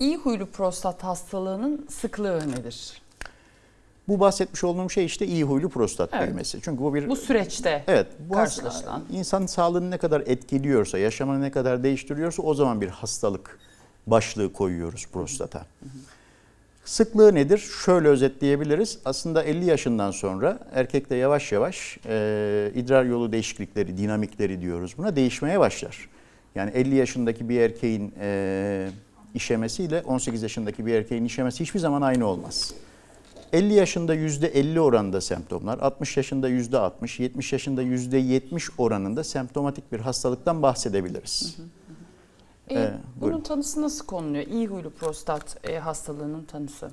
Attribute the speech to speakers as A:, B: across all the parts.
A: İyi huylu prostat hastalığının sıklığı nedir?
B: Bu bahsetmiş olduğum şey işte iyi huylu prostat
A: Evet.
B: büyümesi. Çünkü bu bir
A: Bu süreçte
B: Evet, bu
A: karşılaşılan.
B: insanın sağlığını ne kadar etkiliyorsa, yaşamını ne kadar değiştiriyorsa o zaman bir hastalık başlığı koyuyoruz prostata. Sıklığı nedir? Şöyle özetleyebiliriz. Aslında 50 yaşından sonra erkekte yavaş yavaş e, idrar yolu değişiklikleri, dinamikleri diyoruz buna değişmeye başlar. Yani 50 yaşındaki bir erkeğin e, işemesiyle 18 yaşındaki bir erkeğin işemesi hiçbir zaman aynı olmaz. 50 yaşında %50 oranında semptomlar, 60 yaşında %60, 70 yaşında %70 oranında semptomatik bir hastalıktan bahsedebiliriz.
A: E,
B: Ee,
A: bunun
B: buyurun.
A: tanısı nasıl konuluyor? İyi huylu prostat e, hastalığının tanısı.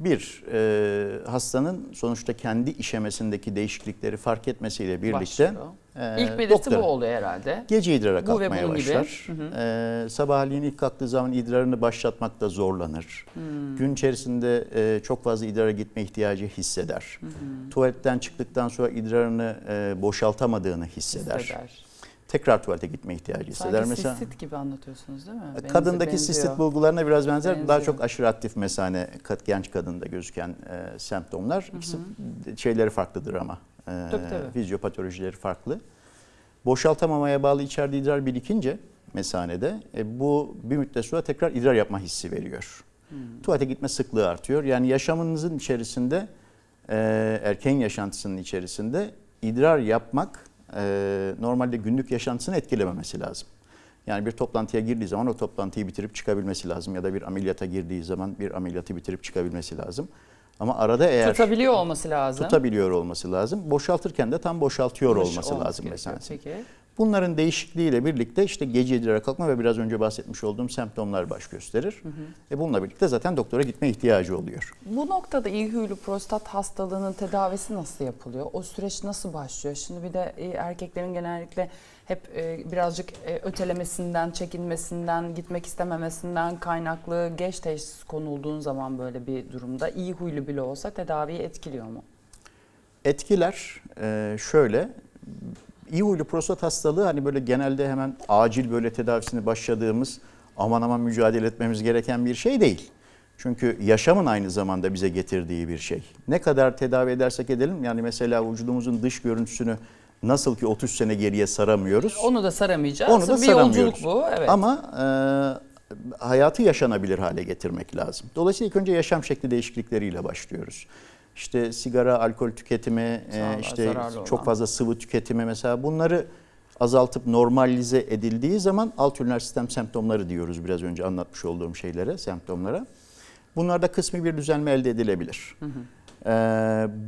B: Bir, e, hastanın sonuçta kendi işemesindeki değişiklikleri fark etmesiyle birlikte
A: Başlıyor.
B: E,
A: İlk belirti
B: doktora-
A: bu oluyor herhalde.
B: Gece idrara kalkmaya
A: bunun gibi.
B: başlar. Ee, sabahleyin ilk kalktığı zaman idrarını başlatmakta zorlanır.
A: Hmm.
B: Gün içerisinde e, çok fazla idrara gitme ihtiyacı hisseder. Tuvaletten çıktıktan sonra idrarını e, boşaltamadığını hisseder.
A: Hisseder.
B: Tekrar tuvalete gitme ihtiyacı hisseder.
A: Sanki
B: Mesela
A: sistit gibi anlatıyorsunuz değil mi? Benzi-
B: kadındaki
A: benziyor.
B: sistit bulgularına biraz benzer. Daha
A: Benziyor.
B: çok aşırı aktif mesane genç kadında gözüken e, semptomlar. İkisi şeyleri farklıdır ama. E,
A: Tabii, tabii.
B: Fizyopatolojileri farklı. Boşaltamamaya bağlı içeride idrar birikince mesanede e, bu bir müddet sonra tekrar idrar yapma hissi veriyor.
A: Hmm.
B: Tuvalete gitme sıklığı artıyor. Yani yaşamınızın içerisinde e, erken yaşantısının içerisinde idrar yapmak e, normalde günlük yaşantısını etkilememesi lazım. Yani bir toplantıya girdiği zaman o toplantıyı bitirip çıkabilmesi lazım ya da bir ameliyata girdiği zaman bir ameliyatı bitirip çıkabilmesi lazım. Ama arada eğer
A: Tutabiliyor olması lazım.
B: tutabiliyor olması lazım. Boşaltırken de tam boşaltıyor
A: Boş
B: olması lazım mesela.
A: Peki.
B: Bunların değişikliğiyle birlikte işte gece idrara kalkma ve biraz önce bahsetmiş olduğum semptomlar baş gösterir. E bununla birlikte zaten doktora gitme ihtiyacı oluyor.
A: Bu noktada iyi huylu prostat hastalığının tedavisi nasıl yapılıyor? O süreç nasıl başlıyor? Şimdi bir de e, erkeklerin genellikle hep e, birazcık e, ötelemesinden, çekinmesinden, gitmek istememesinden kaynaklı geç teşhis konulduğun zaman böyle bir durumda iyi huylu bile olsa tedaviyi etkiliyor mu?
B: Etkiler e, şöyle. İyi huylu prostat hastalığı hani böyle genelde hemen acil böyle tedavisini başladığımız aman aman mücadele etmemiz gereken bir şey değil. Çünkü yaşamın aynı zamanda bize getirdiği bir şey. Ne kadar tedavi edersek edelim yani mesela vücudumuzun dış görüntüsünü nasıl ki 30 sene geriye saramıyoruz.
A: Onu da saramayacağız.
B: Onu da
A: bir
B: saramıyoruz.
A: yolculuk bu. Evet.
B: Ama e, hayatı yaşanabilir hale getirmek lazım. Dolayısıyla ilk önce yaşam şekli değişiklikleriyle başlıyoruz. İşte sigara, alkol tüketimi, e, işte çok
A: olan.
B: fazla sıvı tüketimi mesela bunları azaltıp normalize edildiği zaman alt üriner sistem semptomları diyoruz biraz önce anlatmış olduğum şeylere, semptomlara. Bunlarda kısmi bir düzelme elde edilebilir. Ee,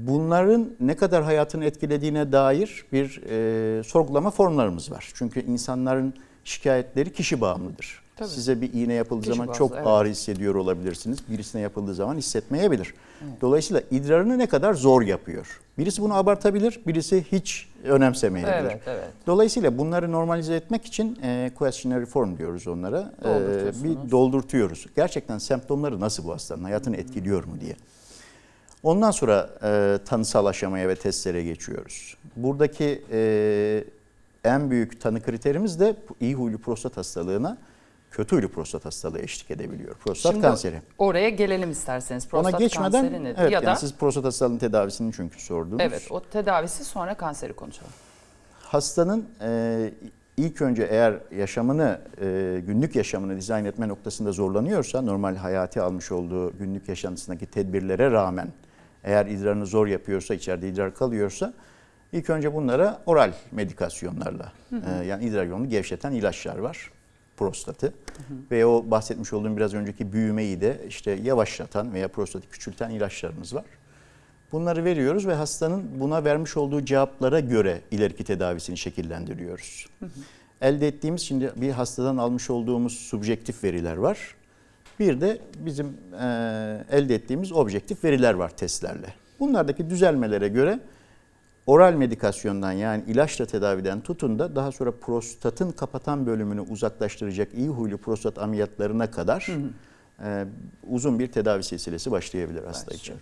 B: bunların ne kadar hayatını etkilediğine dair bir e, sorgulama formlarımız var. Çünkü insanların şikayetleri kişi bağımlıdır.
A: Tabii.
B: Size bir iğne yapıldığı
A: Kişi
B: zaman
A: bazlı,
B: çok
A: evet.
B: ağrı hissediyor olabilirsiniz. Birisine yapıldığı zaman hissetmeyebilir. Dolayısıyla idrarını ne kadar zor yapıyor. Birisi bunu abartabilir, birisi hiç önemsemeyebilir.
A: Evet, evet.
B: Dolayısıyla bunları normalize etmek için e, questionnaire form diyoruz onlara. E, bir doldurtuyoruz. Gerçekten semptomları nasıl bu hastanın, hayatını etkiliyor mu diye. Ondan sonra e, tanısal aşamaya ve testlere geçiyoruz. Buradaki e, en büyük tanı kriterimiz de iyi huylu prostat hastalığına kötü huylu prostat hastalığı eşlik edebiliyor. Prostat
A: Şimdi
B: kanseri.
A: Oraya gelelim isterseniz. Prostat
B: Ona geçmeden
A: kanseri nedir?
B: evet
A: ya
B: yani
A: da
B: siz prostat hastalığının tedavisini çünkü sordunuz.
A: evet o tedavisi sonra kanseri konuşalım.
B: Hastanın e, ilk önce eğer yaşamını, e, günlük yaşamını dizayn etme noktasında zorlanıyorsa, normal hayati almış olduğu günlük yaşantısındaki tedbirlere rağmen eğer idrarını zor yapıyorsa, içeride idrar kalıyorsa, ilk önce bunlara oral medikasyonlarla, e, yani idrar yolunu gevşeten ilaçlar var, prostatı. Ve o bahsetmiş olduğum biraz önceki büyümeyi de işte yavaşlatan veya prostatı küçülten ilaçlarımız var. Bunları veriyoruz ve hastanın buna vermiş olduğu cevaplara göre ileriki tedavisini şekillendiriyoruz. Elde ettiğimiz şimdi bir hastadan almış olduğumuz subjektif veriler var. Bir de bizim e, elde ettiğimiz objektif veriler var testlerle. Bunlardaki düzelmelere göre oral medikasyondan yani ilaçla tedaviden tutun da daha sonra prostatın kapatan bölümünü uzaklaştıracak iyi huylu prostat ameliyatlarına kadar e, uzun bir tedavi silsilesi başlayabilir hasta için.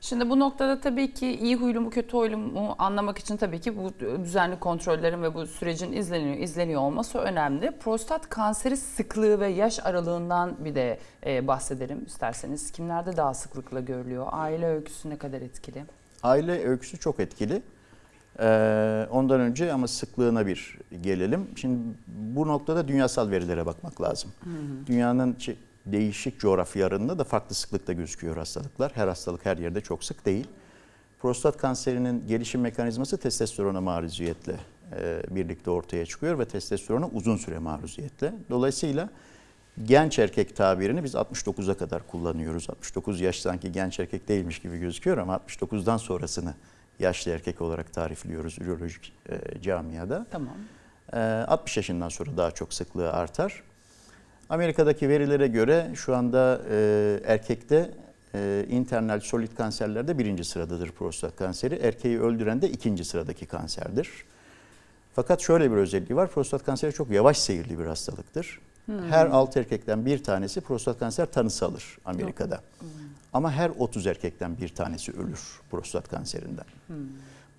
A: Şimdi bu noktada tabii ki iyi huylu mu kötü huylu mu anlamak için tabii ki bu düzenli kontrollerin ve bu sürecin izleniyor, izleniyor olması önemli. Prostat kanseri sıklığı ve yaş aralığından bir de e, bahsedelim isterseniz. Kimlerde daha sıklıkla görülüyor? Aile öyküsü ne kadar etkili?
B: Aile öyküsü çok etkili. Ee, ondan önce ama sıklığına bir gelelim. Şimdi bu noktada dünyasal verilere bakmak lazım. Dünyanın çe- değişik coğrafyalarında da farklı sıklıkta gözüküyor hastalıklar. Her hastalık her yerde çok sık değil. Prostat kanserinin gelişim mekanizması testosterona maruziyetle e, birlikte ortaya çıkıyor ve testosterona uzun süre maruziyetle. Dolayısıyla genç erkek tabirini biz 69'a kadar kullanıyoruz. 69 yaş sanki genç erkek değilmiş gibi gözüküyor ama 69'dan sonrasını yaşlı erkek olarak tarifliyoruz ürolojik e, camiada.
A: Tamam.
B: Ee, 60 yaşından sonra daha çok sıklığı artar. Amerika'daki verilere göre şu anda e, erkekte e, internal solid kanserlerde birinci sıradadır prostat kanseri. Erkeği öldüren de ikinci sıradaki kanserdir. Fakat şöyle bir özelliği var. Prostat kanseri çok yavaş seyirli bir hastalıktır. Her 6 erkekten bir tanesi prostat kanser tanısı alır Amerika'da. Ama her 30 erkekten bir tanesi ölür prostat kanserinden.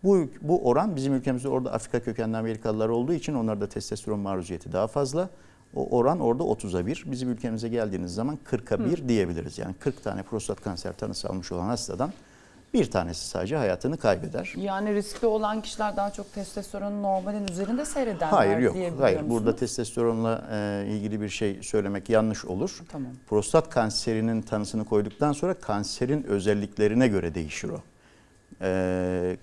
B: Bu, bu oran bizim ülkemizde orada Afrika kökenli Amerikalılar olduğu için onlarda testosteron maruziyeti daha fazla. O oran orada 30'a 1. Bizim ülkemize geldiğiniz zaman 40'a 1 diyebiliriz. Yani 40 tane prostat kanser tanısı almış olan hastadan bir tanesi sadece hayatını kaybeder.
A: Yani riskli olan kişiler daha çok testosteronun normalin üzerinde seyredenler
B: Hayır yok. Hayır.
A: musunuz?
B: Burada testosteronla e, ilgili bir şey söylemek yanlış olur.
A: Tamam.
B: Prostat kanserinin tanısını koyduktan sonra kanserin özelliklerine göre değişir o. E,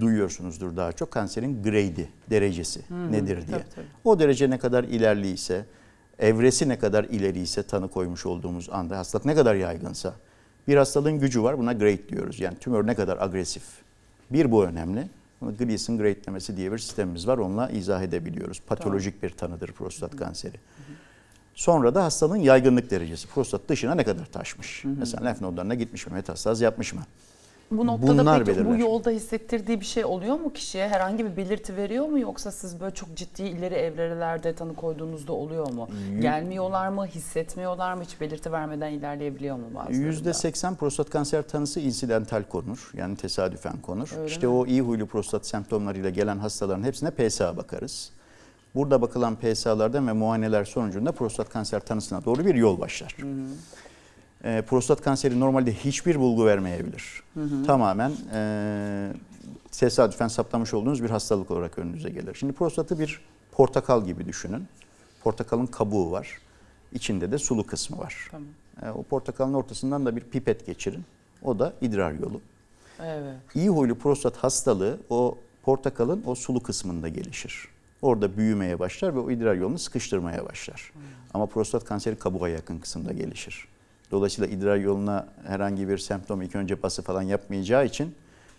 B: duyuyorsunuzdur daha çok kanserin grade'i, derecesi nedir diye.
A: tabii, tabii.
B: O derece ne kadar ilerliyse, evresi ne kadar ileriyse tanı koymuş olduğumuz anda, hastalık ne kadar yaygınsa, bir hastalığın gücü var buna grade diyoruz. Yani tümör ne kadar agresif. Bir bu önemli. Bunu Gleason grade'lemesi diye bir sistemimiz var. Onunla izah edebiliyoruz. Patolojik bir tanıdır prostat kanseri. Sonra da hastalığın yaygınlık derecesi. Prostat dışına ne kadar taşmış? Mesela lenf nodlarına gitmiş mi? Metastaz yapmış mı?
A: Bu noktada
B: Bunlar
A: peki bu
B: belirler.
A: yolda hissettirdiği bir şey oluyor mu kişiye? Herhangi bir belirti veriyor mu yoksa siz böyle çok ciddi ileri evrelerde tanı koyduğunuzda oluyor mu? Gelmiyorlar mı, hissetmiyorlar mı? Hiç belirti vermeden ilerleyebiliyor mu bazılarında?
B: %80 prostat kanser tanısı insidental konur. Yani tesadüfen konur.
A: Öyle
B: işte
A: mi?
B: o iyi huylu prostat semptomlarıyla gelen hastaların hepsine PSA bakarız. Burada bakılan PSA'larda ve muayeneler sonucunda prostat kanser tanısına doğru bir yol başlar. Ee, prostat kanseri normalde hiçbir bulgu vermeyebilir. Tamamen e, tesadüfen saptamış olduğunuz bir hastalık olarak önünüze gelir. Şimdi prostatı bir portakal gibi düşünün. Portakalın kabuğu var. İçinde de sulu kısmı var.
A: Tamam.
B: E, O portakalın ortasından da bir pipet geçirin. O da idrar yolu.
A: Evet.
B: İyi huylu prostat hastalığı o portakalın o sulu kısmında gelişir. Orada büyümeye başlar ve o idrar yolunu sıkıştırmaya başlar. Ama prostat kanseri kabuğa yakın kısımda gelişir. Dolayısıyla idrar yoluna herhangi bir semptom ilk önce bası falan yapmayacağı için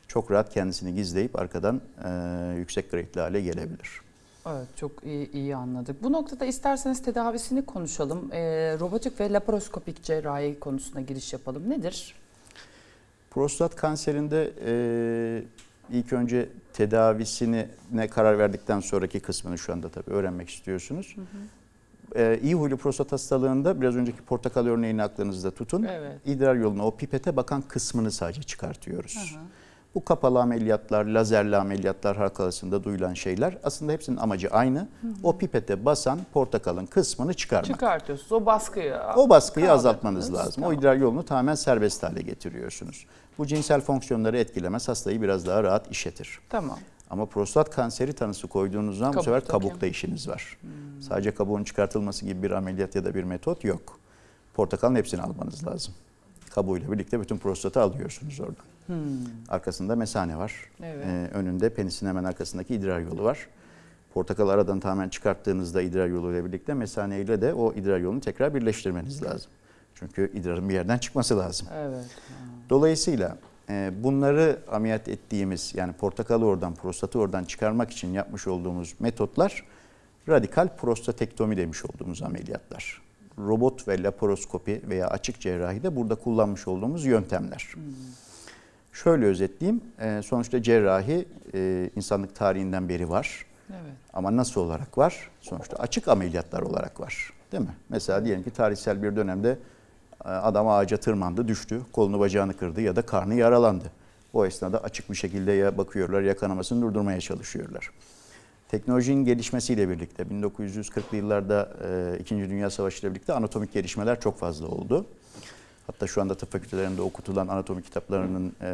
B: çok rahat kendisini gizleyip arkadan e, yüksek gradeli hale gelebilir.
A: Evet çok iyi, iyi anladık. Bu noktada isterseniz tedavisini konuşalım. Ee, robotik ve laparoskopik cerrahi konusuna giriş yapalım. Nedir?
B: Prostat kanserinde e, ilk önce tedavisine ne karar verdikten sonraki kısmını şu anda tabii öğrenmek istiyorsunuz. E, iyi huylu prostat hastalığında biraz önceki portakal örneğini aklınızda tutun.
A: Evet.
B: İdrar yoluna o pipete bakan kısmını sadece çıkartıyoruz. Bu kapalı ameliyatlar, lazerli ameliyatlar halkasında duyulan şeyler aslında hepsinin amacı aynı. O pipete basan portakalın kısmını çıkarmak.
A: Çıkartıyorsunuz o baskıyı.
B: O baskıyı azaltmanız lazım. O
A: Tamam.
B: idrar yolunu tamamen serbest hale getiriyorsunuz. Bu cinsel fonksiyonları etkilemez, hastayı biraz daha rahat işletir.
A: Tamam.
B: Ama prostat kanseri tanısı koyduğunuz zaman bu sefer kabukta işiniz var. Sadece kabuğun çıkartılması gibi bir ameliyat ya da bir metot yok. Portakalın hepsini almanız lazım. Kabuğuyla birlikte bütün prostatı alıyorsunuz oradan. Arkasında mesane var.
A: Evet.
B: Ee, önünde penisin hemen arkasındaki idrar yolu var. Portakal aradan tamamen çıkarttığınızda idrar yoluyla birlikte mesane ile de o idrar yolunu tekrar birleştirmeniz lazım. Çünkü idrarın bir yerden çıkması lazım.
A: Evet.
B: Dolayısıyla bunları ameliyat ettiğimiz yani portakalı oradan, prostatı oradan çıkarmak için yapmış olduğumuz metotlar radikal prostatektomi demiş olduğumuz ameliyatlar. Robot ve laparoskopi veya açık cerrahide burada kullanmış olduğumuz yöntemler. Şöyle özetleyeyim. e, Sonuçta cerrahi e, insanlık tarihinden beri var.
A: Evet.
B: Ama nasıl olarak var? Sonuçta açık ameliyatlar olarak var. Değil mi? Mesela diyelim ki tarihsel bir dönemde Adam ağaca tırmandı, düştü, kolunu bacağını kırdı ya da karnı yaralandı. O esnada açık bir şekilde ya bakıyorlar ya kanamasını durdurmaya çalışıyorlar. Teknolojinin gelişmesiyle birlikte 1940'lı yıllarda e, İkinci Dünya Savaşı ile birlikte anatomik gelişmeler çok fazla oldu. Hatta şu anda tıp fakültelerinde okutulan anatomi kitaplarının e,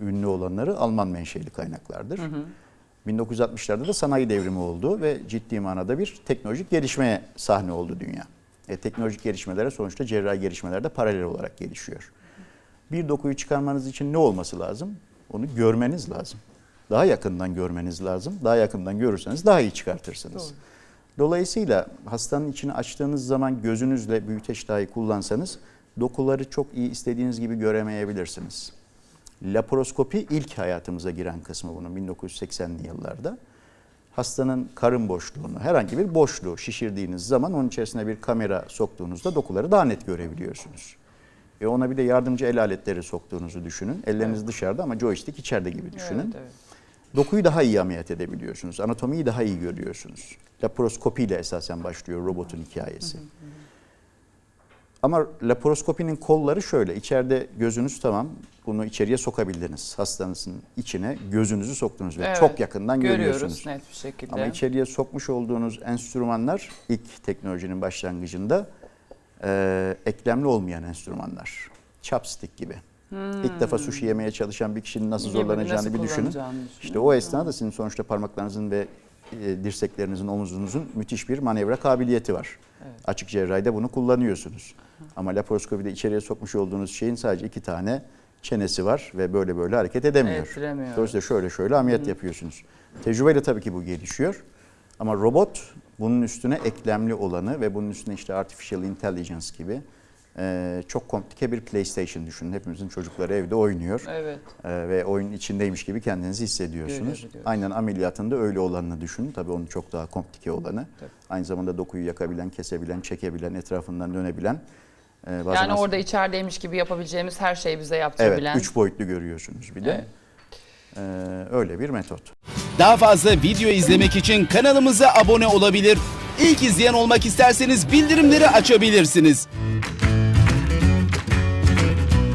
B: ünlü olanları Alman menşeli kaynaklardır. 1960'larda da sanayi devrimi oldu ve ciddi manada bir teknolojik gelişmeye sahne oldu dünya. E, teknolojik gelişmelere sonuçta cerrahi gelişmeler de paralel olarak gelişiyor. Bir dokuyu çıkarmanız için ne olması lazım? Onu görmeniz lazım. Daha yakından görmeniz lazım. Daha yakından görürseniz daha iyi çıkartırsınız.
A: Doğru.
B: Dolayısıyla hastanın içini açtığınız zaman gözünüzle büyüteç dahi kullansanız dokuları çok iyi istediğiniz gibi göremeyebilirsiniz. Laparoskopi ilk hayatımıza giren kısmı bunun 1980'li yıllarda. Hastanın karın boşluğunu, herhangi bir boşluğu şişirdiğiniz zaman onun içerisine bir kamera soktuğunuzda dokuları daha net görebiliyorsunuz. E ona bir de yardımcı el aletleri soktuğunuzu düşünün. Elleriniz dışarıda ama joystick içeride gibi düşünün.
A: Evet, evet.
B: Dokuyu daha iyi ameliyat edebiliyorsunuz. Anatomiyi daha iyi görüyorsunuz. Laparoskopi ile esasen başlıyor robotun hikayesi. Ama laparoskopinin kolları şöyle. İçeride gözünüz tamam. Bunu içeriye sokabildiniz. Hastanızın içine gözünüzü soktunuz ve
A: Evet,
B: çok yakından
A: Görüyoruz
B: görüyorsunuz.
A: net bir şekilde.
B: Ama içeriye sokmuş olduğunuz enstrümanlar ilk teknolojinin başlangıcında e, eklemli olmayan enstrümanlar. Chopstick gibi. İlk defa sushi yemeye çalışan bir kişinin nasıl
A: Hmm. Gibi,
B: zorlanacağını
A: nasıl
B: bir düşünün. İşte o esnada sizin sonuçta parmaklarınızın ve e, dirseklerinizin, omuzunuzun müthiş bir manevra kabiliyeti var.
A: Evet.
B: Açık cerrahide bunu kullanıyorsunuz. Ama laparoskopide içeriye sokmuş olduğunuz şeyin sadece iki tane çenesi var ve böyle böyle hareket edemiyor.
A: Ettiremiyor.
B: Dolayısıyla şöyle şöyle ameliyat yapıyorsunuz. Tecrübeyle tabii ki bu gelişiyor. Ama robot bunun üstüne eklemli olanı ve bunun üstüne işte artificial intelligence gibi e, çok komplike bir PlayStation düşünün. Hepimizin çocukları evde oynuyor.
A: Evet.
B: Ee, ve oyunun içindeymiş gibi kendinizi hissediyorsunuz. Aynen ameliyatında öyle olanını düşünün. Tabii onun çok daha komplike olanı.
A: Tabii.
B: Aynı zamanda dokuyu yakabilen, kesebilen, çekebilen, etrafından dönebilen. E, bazen
A: Yani orada içerideymiş gibi yapabileceğimiz her şeyi bize
B: Evet,
A: yaptırabilen.
B: üç boyutlu görüyorsunuz bir de.
A: Evet.
B: Ee, öyle bir metot.
C: Daha fazla video izlemek için kanalımıza abone olabilir. İlk izleyen olmak isterseniz bildirimleri açabilirsiniz.